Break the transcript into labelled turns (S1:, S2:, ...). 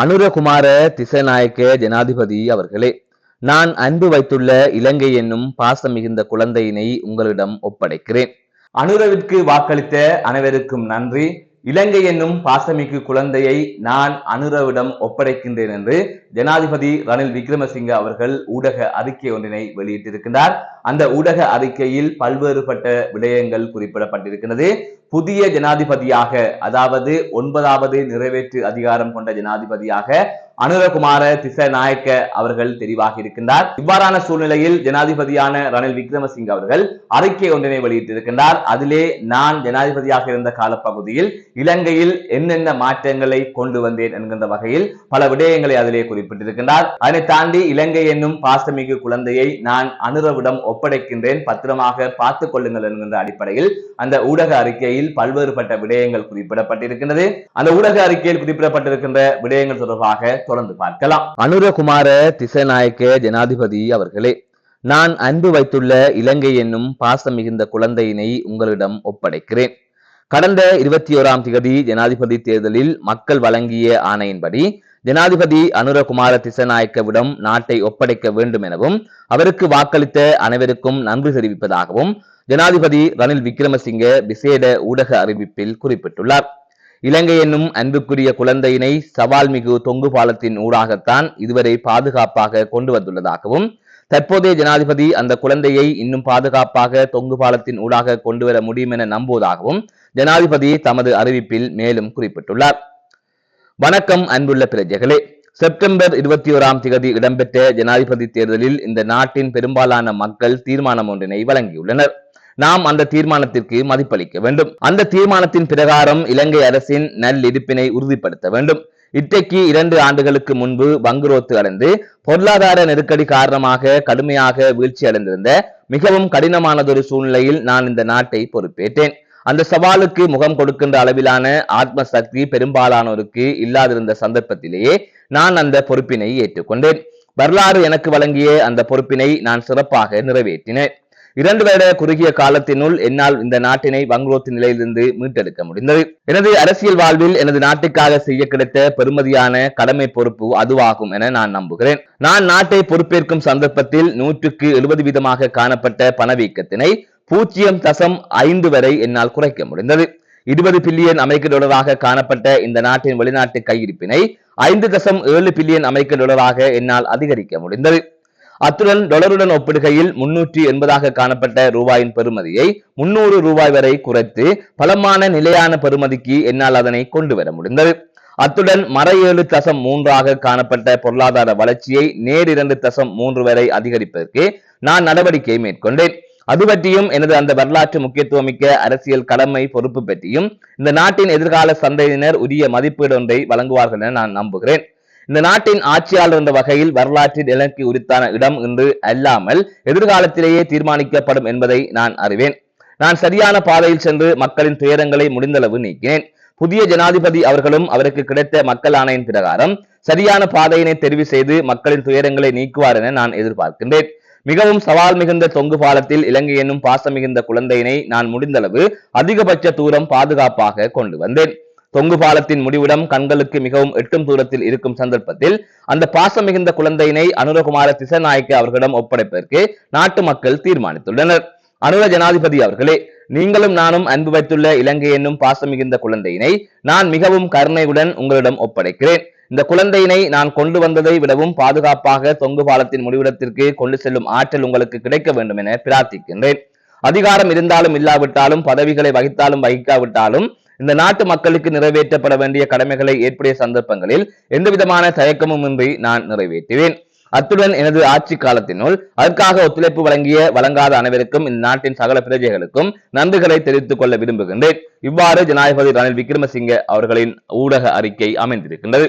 S1: அனுரகுமார திசநாயக்க ஜனாதிபதி அவர்களே நான் அன்பு வைத்துள்ள இலங்கை என்னும் பாசம் மிகுந்த குழந்தையினை உங்களிடம் ஒப்படைக்கிறேன். அனுரவிற்கு வாக்களித்த அனைவருக்கும் நன்றி. இலங்கை என்னும் பாசமிக்கு குழந்தையை நான் அனுரவிடம் ஒப்படைக்கின்றேன் என்று ஜனாதிபதி ரணில் விக்ரமசிங்க அவர்கள் ஊடக அறிக்கை ஒன்றினை வெளியிட்டிருக்கின்றார். அந்த ஊடக அறிக்கையில் பல்வேறுபட்ட விடயங்கள் குறிப்பிடப்பட்டிருக்கிறது புதிய ஜனாதிபதியாக அதாவது ஒன்பதாவது நிறைவேற்று அதிகாரம் கொண்ட ஜனாதிபதியாக அனுரகுமார திசநாயக்க அவர்கள் தெரிவாகி இருக்கின்றார். இவ்வாறான சூழ்நிலையில் ஜனாதிபதியான ரணில் விக்ரமசிங்க அவர்கள் அறிக்கை ஒன்றினை வெளியிட்டிருக்கின்றார். அதிலே நான் ஜனாதிபதியாக இருந்த காலப்பகுதியில் இலங்கையில் என்னென்ன மாற்றங்களை கொண்டு வந்தேன் என்கின்ற வகையில் பல விடயங்களை அதிலே குறிப்பிட்டிருக்கின்றார். அதனை தாண்டி இலங்கை என்னும் பாசமிகு குழந்தையை நான் அனுரவிடம் ஒப்படைக்கின்றேன். பத்திரமாக பார்த்துக் கொள்ளுங்கள் என்கின்ற அடிப்படையில் அந்த ஊடக அறிக்கையில் பல்வேறுபட்ட விடயங்கள் குறிப்பிடப்பட்டிருக்கின்றது. அந்த ஊடக அறிக்கையில் குறிப்பிடப்பட்டிருக்கின்ற விடயங்கள் தொடர்பாக தொடர்ந்து பார்க்கலாம். அனுரகுமார திசநாயக்க ஜனாதிபதி அவர்களே நான் அன்பு வைத்துள்ள இலங்கை என்னும் பாசம் மிகுந்த குழந்தையினை உங்களிடம் ஒப்படைக்கிறேன். கடந்த இருபத்தி ஓராம் திகதி ஜனாதிபதி தேர்தலில் மக்கள் வழங்கிய ஆணையின்படி ஜனாதிபதி அனுரகுமார திசநாயக்கவிடம் நாட்டை ஒப்படைக்க வேண்டும் எனவும் அவருக்கு வாக்களித்த அனைவருக்கும் நன்றி தெரிவிப்பதாகவும் ஜனாதிபதி ரணில் விக்ரமசிங்க விசேட ஊடக அறிவிப்பில் குறிப்பிட்டுள்ளார். இலங்கை என்னும் அன்புக்குரிய குழந்தையினை சவால் மிகு தொங்கு பாலத்தின் ஊடாகத்தான் இதுவரை பாதுகாப்பாக கொண்டு வந்துள்ளதாகவும் தற்போதைய ஜனாதிபதி அந்த குழந்தையை இன்னும் பாதுகாப்பாக தொங்கு பாலத்தின் ஊடாக கொண்டு வர முடியும் என நம்புவதாகவும் ஜனாதிபதி தமது அறிவிப்பில் மேலும் குறிப்பிட்டுள்ளார். வணக்கம் அன்புள்ள பிரஜைகளே. செப்டம்பர் இருபத்தி ஓராம் திகதி இடம்பெற்ற ஜனாதிபதி தேர்தலில் இந்த நாட்டின் பெரும்பாலான மக்கள் தீர்மானம் ஒன்றினை வழங்கியுள்ளனர். நாம் அந்த தீர்மானத்திற்கு மதிப்பளிக்க வேண்டும். அந்த தீர்மானத்தின் பிரகாரம் இலங்கை அரசின் நல்லிருப்பினை உறுதிப்படுத்த வேண்டும். இட்டைக்கு இரண்டு ஆண்டுகளுக்கு முன்பு வங்குரோத்து அடைந்து பொருளாதார நெருக்கடி காரணமாக கடுமையாக வீழ்ச்சி அடைந்திருந்த மிகவும் கடினமானதொரு சூழ்நிலையில் நான் இந்த நாட்டை பொறுப்பேற்றேன். அந்த சவாலுக்கு முகம் கொடுக்கின்ற அளவிலான ஆத்ம சக்தி பெரும்பாலானோருக்கு இல்லாதிருந்த சந்தர்ப்பத்திலேயே நான் அந்த பொறுப்பினை ஏற்றுக்கொண்டேன். வரலாறு எனக்கு வழங்கிய அந்த பொறுப்பினை நான் சிறப்பாக நிறைவேற்றினேன். இரண்டு வருட குறுகிய காலத்தினுள் என்னால் இந்த நாட்டினை வங்குரோத்து நிலையிலிருந்து மீட்டெடுக்க முடிந்தது எனது அரசியல் வாழ்வில் எனது நாட்டுக்காக செய்ய கிடைத்த பெருமதியான கடமை பொறுப்பு அதுவாகும் என நான் நம்புகிறேன். நான் நாட்டை பொறுப்பேற்கும் சந்தர்ப்பத்தில் நூற்றுக்கு எழுபது வீதமாக காணப்பட்ட பணவீக்கத்தினை பூஜ்ஜியம் தசம் ஐந்து வரை என்னால் குறைக்க முடிந்தது இருபது பில்லியன் அமெரிக்க டாலராக காணப்பட்ட இந்த நாட்டின் வெளிநாட்டு கையிருப்பினை ஐந்து தசம் ஏழு பில்லியன் அமெரிக்க டாலராக என்னால் அதிகரிக்க முடிந்தது அத்துடன் டொலருடன் ஒப்பிடுகையில் முன்னூற்றி எண்பதாக காணப்பட்ட ரூபாயின் பெறுமதியை முன்னூறு ரூபாய் வரை குறைத்து பலமான நிலையான பெறுமதிக்கு என்னால் அதனை கொண்டு வர முடிந்தது. அத்துடன் மறையேழு ஏழு தசம் மூன்றாக காணப்பட்ட பொருளாதார வளர்ச்சியை நேர் இரண்டு தசம் மூன்று வரை அதிகரிப்பதற்கு நான் நடவடிக்கை மேற்கொண்டேன். அது பற்றியும் எனது அந்த வரலாற்று முக்கியத்துவமிக்க அரசியல் கடமை பொறுப்பு பற்றியும் இந்த நாட்டின் எதிர்கால சந்தையினர் உரிய மதிப்பீடு ஒன்றை வழங்குவார்கள் என நான் நம்புகிறேன். இந்த நாட்டின் ஆட்சியாளர் என்ற வகையில் வரலாற்றில் எனக்கு உரித்தான இடம் என்று அல்லாமல் எதிர்காலத்திலேயே தீர்மானிக்கப்படும் என்பதை நான் அறிவேன். நான் சரியான பாதையில் சென்று மக்களின் துயரங்களை முடிந்தளவு நீக்கினேன். புதிய ஜனாதிபதி அவர்களும் அவருக்கு கிடைத்த மக்கள் ஆணையின் பிரகாரம் சரியான பாதையினை தெரிவு செய்து மக்களின் துயரங்களை நீக்குவார் என நான் எதிர்பார்க்கின்றேன். மிகவும் சவால் மிகுந்த தொங்கு பாலத்தில் இலங்கை என்னும் பாசம் மிகுந்த குழந்தையினை நான் முடிந்தளவு அதிகபட்ச தூரம் பாதுகாப்பாக கொண்டு வந்தேன். தொங்கு பாலத்தின் முடிவிடம் கண்களுக்கு மிகவும் எட்டும் தூரத்தில் இருக்கும் சந்தர்ப்பத்தில் அந்த பாசம் மிகுந்த குழந்தையினை அனுரகுமார திசநாயக்க அவர்களிடம் ஒப்படைப்பதற்கு நாட்டு மக்கள் தீர்மானித்துள்ளனர். அனுர ஜனாதிபதி அவர்களே நீங்களும் நானும் அன்பு வைத்துள்ள இலங்கை என்னும் பாசம் மிகுந்த குழந்தையினை நான் மிகவும் கருணையுடன் உங்களிடம் ஒப்படைக்கிறேன். இந்த குழந்தையினை நான் கொண்டு வந்ததை விடவும் பாதுகாப்பாக தொங்கு பாலத்தின் முடிவிடத்திற்கு கொண்டு செல்லும் ஆற்றல் உங்களுக்கு கிடைக்க வேண்டும் என பிரார்த்திக்கின்றேன். அதிகாரம் இருந்தாலும் இல்லாவிட்டாலும் பதவிகளை வகித்தாலும் வகிக்காவிட்டாலும் இந்த நாட்டு மக்களுக்கு நிறைவேற்றப்பட வேண்டிய கடமைகளை ஏற்புடைய சந்தர்ப்பங்களில் எந்தவிதமான தயக்கமும் இன்றி நான் நிறைவேற்றுவேன். அத்துடன் எனது ஆட்சி காலத்தினுள் அதற்காக ஒத்துழைப்பு வழங்கிய வழங்காத அனைவருக்கும் இந்த நாட்டின் சகல பிரஜைகளுக்கும் நன்றிகளை தெரிவித்துக் கொள்ள விரும்புகின்றேன். இவ்வாறு ஜனாதிபதி ரணில் விக்ரமசிங்க அவர்களின் ஊடக அறிக்கை அமைந்திருக்கின்றது.